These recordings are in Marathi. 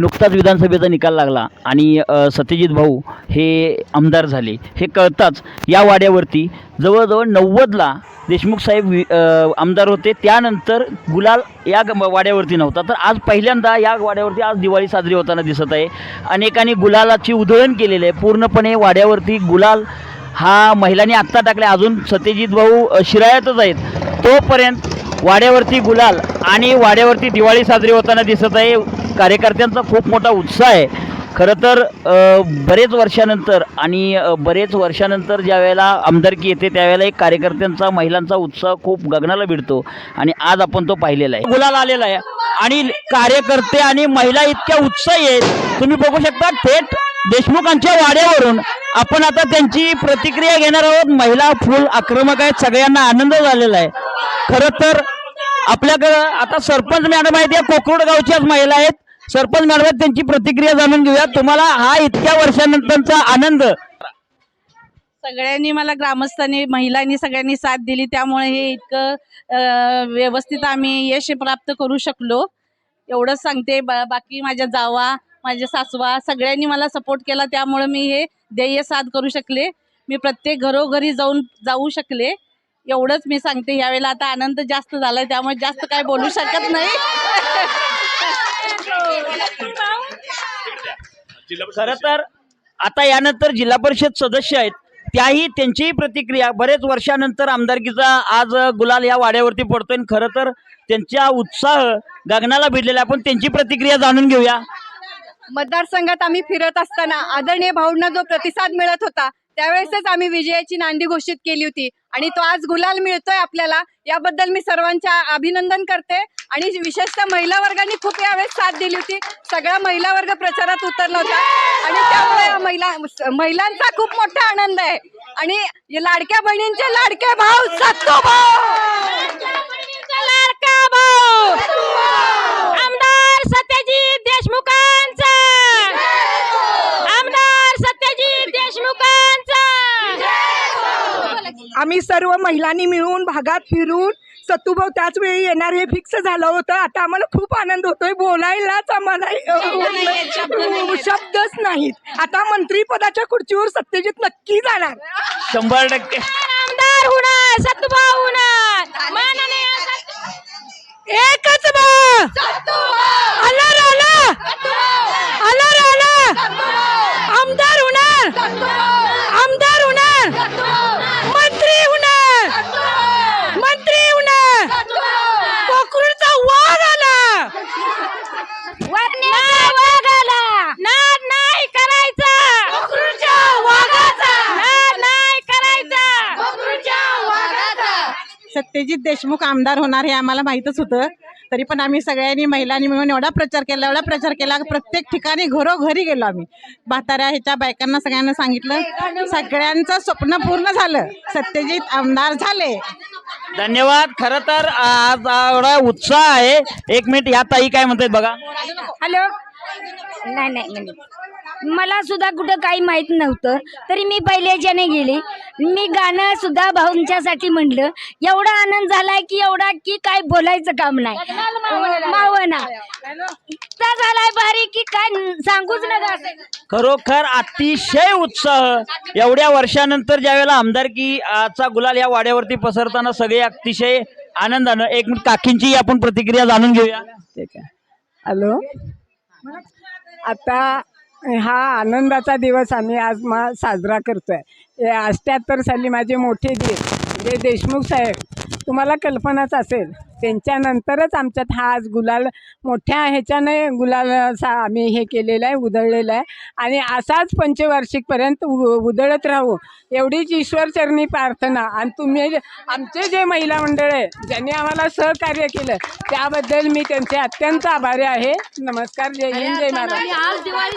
नुकताच विधानसभेचा निकाल लागला आणि सत्यजित भाऊ हे आमदार झाले. हे कळताच या वाड्यावरती जवळजवळ नव्वदला देशमुख साहेब आमदार होते. त्यानंतर गुलाल या ग- वाड्यावरती नव्हता. तर आज पहिल्यांदा या वाड्यावरती आज दिवाळी साजरी होताना दिसत आहे. अनेकांनी गुलालाची उधळण केलेली आहे. पूर्णपणे वाड्यावरती गुलाल हा महिलांनी आत्ता टाकला अजून सत्यजित भाऊ शिरायातच शिराळ्यातच आहेत. तोपर्यंत वाड्यावरती गुलाल आणि वाड्यावरती दिवाळी साजरी होताना दिसत आहे. कार्यकर्त्यांचा खूप मोठा उत्साह आहे. खरं तर बरेच वर्षानंतर आणि बरेच वर्षानंतर ज्या वेळेला आमदारकी येते त्यावेळेला एक कार्यकर्त्यांचा महिलांचा उत्साह खूप गगनाला भिडतो आणि आज आपण तो पाहिलेला आहे. गुलाल आलेला आहे आणि कार्यकर्ते आणि महिला इतक्या उत्साही आहेत. तुम्ही बघू शकता थेट देशमुखांच्या वाड्यावरून आपण आता त्यांची प्रतिक्रिया घेणार आहोत. महिला फुल आक्रमक आहेत सगळ्यांना आनंद झालेला आहे. खरं तर आपल्याकडं आता सरपंच मॅडम आहेत या कोकरूड गावच्याच महिला आहेत. सरपंच मॅडम त्यांची प्रतिक्रिया जाणून घेऊया. तुम्हाला हा इतक्या वर्षानंतरचा आनंद. सगळ्यांनी मला ग्रामस्थांनी महिलांनी सगळ्यांनी साथ दिली. त्यामुळे हे इतकं अं, व्यवस्थित आम्ही यश प्राप्त करू शकलो. एवढंच सांगते. बा बाकी माझ्या जावा माझ्या सासवा सगळ्यांनी मला सपोर्ट केला. त्यामुळे मी हे ध्येय साध करू शकले. मी प्रत्येक घरोघरी जाऊन जाऊ शकले. एवढंच मी सांगते. यावेळेला आता आनंद जास्त झालाय. त्यामुळे जास्त काय बोलू शकत नाही. खरं तर आता यानंतर जिल्हा परिषद सदस्य आहेत. त्याही त्यांचीही प्रतिक्रिया. बरेच वर्षानंतर आमदारकीचा आज गुलाल या वाड्यावरती पडतोय. आणि खरं तर त्यांचा उत्साह गगनाला भिडलेला आपण त्यांची प्रतिक्रिया जाणून घेऊया. मतदारसंघात आम्ही फिरत असताना आदरणीय भाऊंना जो प्रतिसाद मिळत होता त्यावेळेसच आम्ही विजयाची नांदी घोषित केली होती. आणि तो आज गुलाल मिळतोय आपल्याला. याबद्दल मी सर्वांच्या अभिनंदन करते. आणि विशेषतः महिला वर्गाने खूप यावेळेस साथ दिली होती. सगळा महिला वर्ग प्रचारात उतरला होता. आणि त्यामुळे महिला महिलांचा खूप मोठा आनंद आहे. आणि लाडक्या बहिणींचे लाडके भाऊ सातो भाऊ लाडका भाऊ आमदार सत्यजित देशमुखांचा आमदार सत्यजित देशमुखांचा आम्ही सर्व महिलांनी मिळून भागात फिरून सत्तूभाऊ त्याच वेळी येणार हे फिक्स झालं होतं. आता आम्हाला खूप आनंद होतोय. बोलायलाच आम्हाला अ, शब्दच नाहीत. आता मंत्रीपदाच्या खुर्चीवर सत्यजित नक्की जाणार. शंभर टक्के. आमदार होणार सत्तूभाऊ एकच आला आला आला आला आमदार होणार आमदार होणार मंत्री होणार मंत्री होणार कोकरूडचा वाघ आला नाही वाघाला नाद नाही करायचा नाद नाही करायचा सत्यजित देशमुख आमदार होणार हे आम्हाला माहीतच होतं. तरी पण आम्ही सगळ्यांनी महिलांनी मिळून एवढा प्रचार केला एवढा प्रचार केला. प्रत्येक ठिकाणी घरोघरी गेलो आम्ही. म्हाताऱ्या ह्याच्या बायकांना सगळ्यांना सांगितलं सगळ्यांचं स्वप्न पूर्ण झालं. सत्यजित आमदार झाले. धन्यवाद. खरं तर आज एवढा उत्साह आहे. एक मिनिट ह्या ताई काय म्हणतात बघा. हॅलो. नाही नाही मला सुद्धा कुठं काही माहीत नव्हतं. तरी मी पहिले याच्याने गेली. मी गाणं सुद्धा भाऊंच्यासाठी म्हणलं. एवढा आनंद झालाय की एवढा की काय बोलायचं काम नाही. मावना इतका झालाय भारी की काय सांगूच नका. खरोखर अतिशय उत्साह. एवढ्या वर्षानंतर ज्यावेळेला आमदारकी आ, चा गुलाल या वाड्यावरती पसरताना सगळे अतिशय आनंदानं एक मिनिट काकींची आपण प्रतिक्रिया जाणून घेऊया. ठीक आहे. हॅलो? आता हा आनंदाचा दिवस आम्ही आज मा साजरा करतो आहे अष्ट्याहत्तर साली माझे मोठे दीर जे म्हणजे देशमुख साहेब. तुम्हाला कल्पनाच असेल. त्यांच्यानंतरच आमच्यात हा आज गुलाल मोठ्या ह्याच्याने गुलाल असा आम्ही हे केलेलं आहे उधळलेलं आहे. आणि असाच पंचवार्षिकपर्यंत उ उधळत राहू एवढीच ईश्वरचरणी प्रार्थना. आणि तुम्ही आमचे जे महिला मंडळ आहे ज्यांनी आम्हाला सहकार्य केलं त्याबद्दल मी त्यांचे अत्यंत आभारी आहे. नमस्कार जय हिंद जय महाराज दिवाळी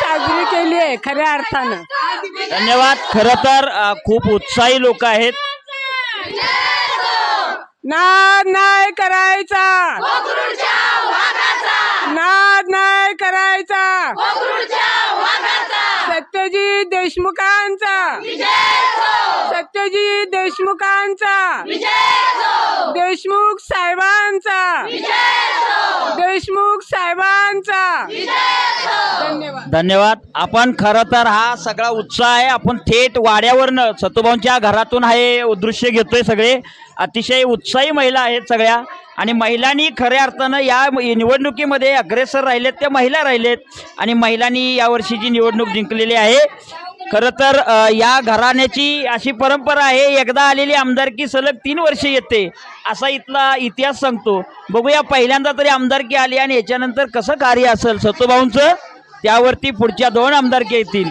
साजरी केली आहे खऱ्या अर्थानं. धन्यवाद. खरं तर खूप उत्साही लोक आहेत. नाद नाही करायचा. नाद नाही करायचा. सत्यजित देशमुखांचा. सत्यजित देशमुखांचा. देशमुख साहेबांचा. देशमुख साहेबांचा. धन्यवाद. धन्यवाद. आपण खरं तर हा सगळा उत्साह आहे. आपण थेट वाड्यावरनं सतुभाऊंच्या घरातून हे दृश्य घेतोय सगळे. अतिशय उत्साही महिला आहेत सगळ्या. आणि महिलांनी खऱ्या अर्थानं या निवडणुकीमध्ये अग्रेसर राहिलेत त्या महिला राहिलेत. आणि महिलांनी यावर्षीची निवडणूक जिंकलेली आहे. खरं तर या घराण्याची अशी परंपरा आहे एकदा आलेली आमदारकी सलग तीन वर्ष येते असा इथला इतिहास सांगतो. बघूया पहिल्यांदा तरी आमदारकी आली आणि याच्यानंतर कसं कार्य असेल? सतुभाऊंचं त्यावरती पुढच्या दोन आमदारकी येतील.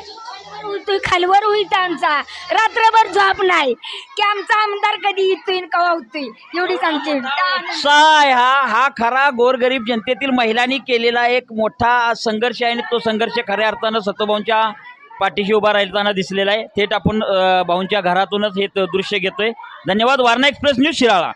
खालवर होईल आमचा. रात्रभर झोप नाही. की आमचा आमदार कधी येतोय कवा होतोय एवढीच आमची उत्साह आहे हा हा खरा गोरगरीब जनतेतील महिलांनी केलेला एक मोठा संघर्ष आहे आणि तो संघर्ष खऱ्या अर्थानं सतुभाऊंच्या पाठीशी उभा राहिताना दिसलेला आहे. थेट आपण भाऊंच्या घरातूनच हे दृश्य घेतोय. धन्यवाद. Warna Express News Shirala.